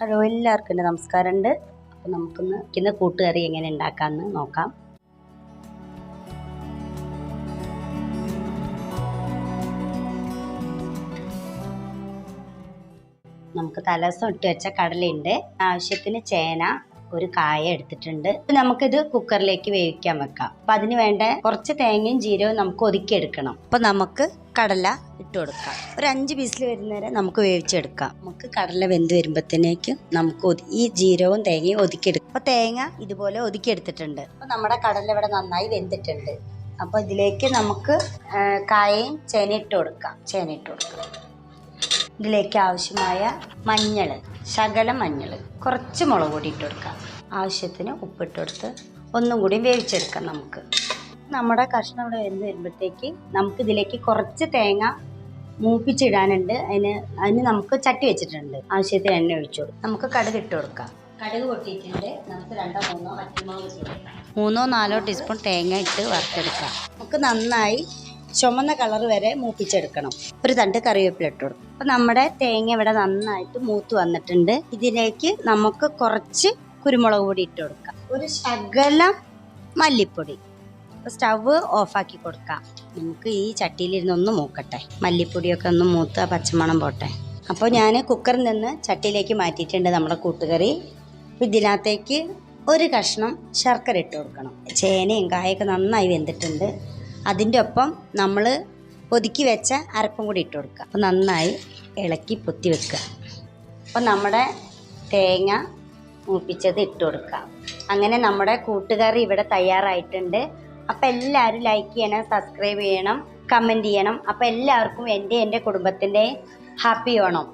Hello എല്ലാവർക്കും എന്റെ നമസ്കാരമുണ്ട്. അപ്പോൾ നമുക്കൊന്ന് ഇന്ന് കൂട്ടുകറി എങ്ങനെ ഉണ്ടാക്കാമെന്ന് നോക്കാം. നമുക്ക് തലേദിവസം ഇട്ട് വെച്ച കടലയുണ്ട്. ആവശ്യത്തിന് ചേന ഒരു കായ എടുത്തിട്ടുണ്ട്. നമുക്കിത് കുക്കറിലേക്ക് വേവിക്കാൻ വെക്കാം. അപ്പൊ അതിന് വേണ്ട കുറച്ച് തേങ്ങയും ജീരകവും നമുക്ക് ഒതുക്കിയെടുക്കണം. അപ്പൊ നമുക്ക് കടല ഇട്ട് കൊടുക്കാം. ഒരു അഞ്ച് പീസിൽ വരുന്നവരെ നമുക്ക് വേവിച്ചെടുക്കാം. നമുക്ക് കടല വെന്ത് വരുമ്പോഴത്തേക്കും നമുക്ക് ഈ ജീരകവും തേങ്ങയും ഒതുക്കിയെടുക്കാം. അപ്പൊ തേങ്ങ ഇതുപോലെ ഒതുക്കിയെടുത്തിട്ടുണ്ട്. അപ്പൊ നമ്മുടെ കടല ഇവിടെ നന്നായി വെന്തിട്ടുണ്ട്. അപ്പൊ ഇതിലേക്ക് നമുക്ക് കായയും ചേന ഇട്ട് കൊടുക്കാം. ചേന ഇട്ട് കൊടുക്കാം. ഇതിലേക്ക് ആവശ്യമായ മഞ്ഞൾ ശകല മഞ്ഞൾ കുറച്ച് മുളക് പൊടി ഇട്ട് കൊടുക്കാം. ആവശ്യത്തിന് ഉപ്പിട്ട് കൊടുത്ത് ഒന്നും കൂടി വേവിച്ചെടുക്കാം നമുക്ക്. നമ്മുടെ കഷ്ണം ഇവിടെ വെന്ത് വരുമ്പോഴത്തേക്ക് നമുക്ക് ഇതിലേക്ക് കുറച്ച് തേങ്ങ മൂപ്പിച്ചിടാനുണ്ട്. അതിന് അതിന് നമുക്ക് ചട്ടി വെച്ചിട്ടുണ്ട്. ആവശ്യത്തിന് എണ്ണ ഒഴിച്ചു കൊടുക്കും. നമുക്ക് കടുക് ഇട്ട് കൊടുക്കാം. കടുക് പൊട്ടിയിട്ടുണ്ട്. നമുക്ക് രണ്ടോ മൂന്നോ ഇട്ട് മൂന്നോ നാലോ ടീസ്പൂൺ തേങ്ങ ഇട്ട് വറുത്തെടുക്കാം. നമുക്ക് നന്നായി ചുമന്ന കളർ വരെ മൂപ്പിച്ചെടുക്കണം. ഒരു തണ്ട് കറിവേപ്പില ഇട്ട് കൊടുക്കും. അപ്പം നമ്മുടെ തേങ്ങ ഇവിടെ നന്നായിട്ട് മൂത്ത് വന്നിട്ടുണ്ട്. ഇതിലേക്ക് നമുക്ക് കുറച്ച് കുരുമുളക് പൊടി ഇട്ട് കൊടുക്കാം. ഒരു ശകലം മല്ലിപ്പൊടി. അപ്പോൾ സ്റ്റവ് ഓഫാക്കി കൊടുക്കാം. നമുക്ക് ഈ ചട്ടിയിലിരുന്ന് ഒന്ന് മൂക്കട്ടെ. മല്ലിപ്പൊടിയൊക്കെ ഒന്ന് മൂത്ത് പച്ചമണം പോട്ടെ. അപ്പോൾ ഞാൻ കുക്കറിൽ നിന്ന് ചട്ടിയിലേക്ക് മാറ്റിയിട്ടുണ്ട് നമ്മുടെ കൂട്ടുകറി. അപ്പോൾ ഇതിനകത്തേക്ക് ഒരു കഷ്ണം ശർക്കര ഇട്ട് കൊടുക്കണം. ചേനയും കായൊക്കെ നന്നായി വെന്തിട്ടുണ്ട്. അതിന്റെ ഒപ്പം നമ്മൾ ഒതുക്കി വെച്ച അരപ്പും കൂടി ഇട്ട് കൊടുക്കുക. അപ്പോൾ നന്നായി ഇളക്കി പൊത്തി വെക്കുക. അപ്പോൾ നമ്മുടെ തേങ്ങ മൂപ്പിച്ചത് ഇട്ട് കൊടുക്കുക. അങ്ങനെ നമ്മുടെ കൂട്ടുകറി ഇവിടെ തയ്യാറായിട്ടുണ്ട്. അപ്പോൾ എല്ലാവരും ലൈക്ക് ചെയ്യണം സബ്സ്ക്രൈബ് ചെയ്യണം കമന്റ് ചെയ്യണം. അപ്പോൾ എല്ലാവർക്കും എന്റെ എന്റെ കുടുംബത്തിന്റെ ഹാപ്പി ഓണം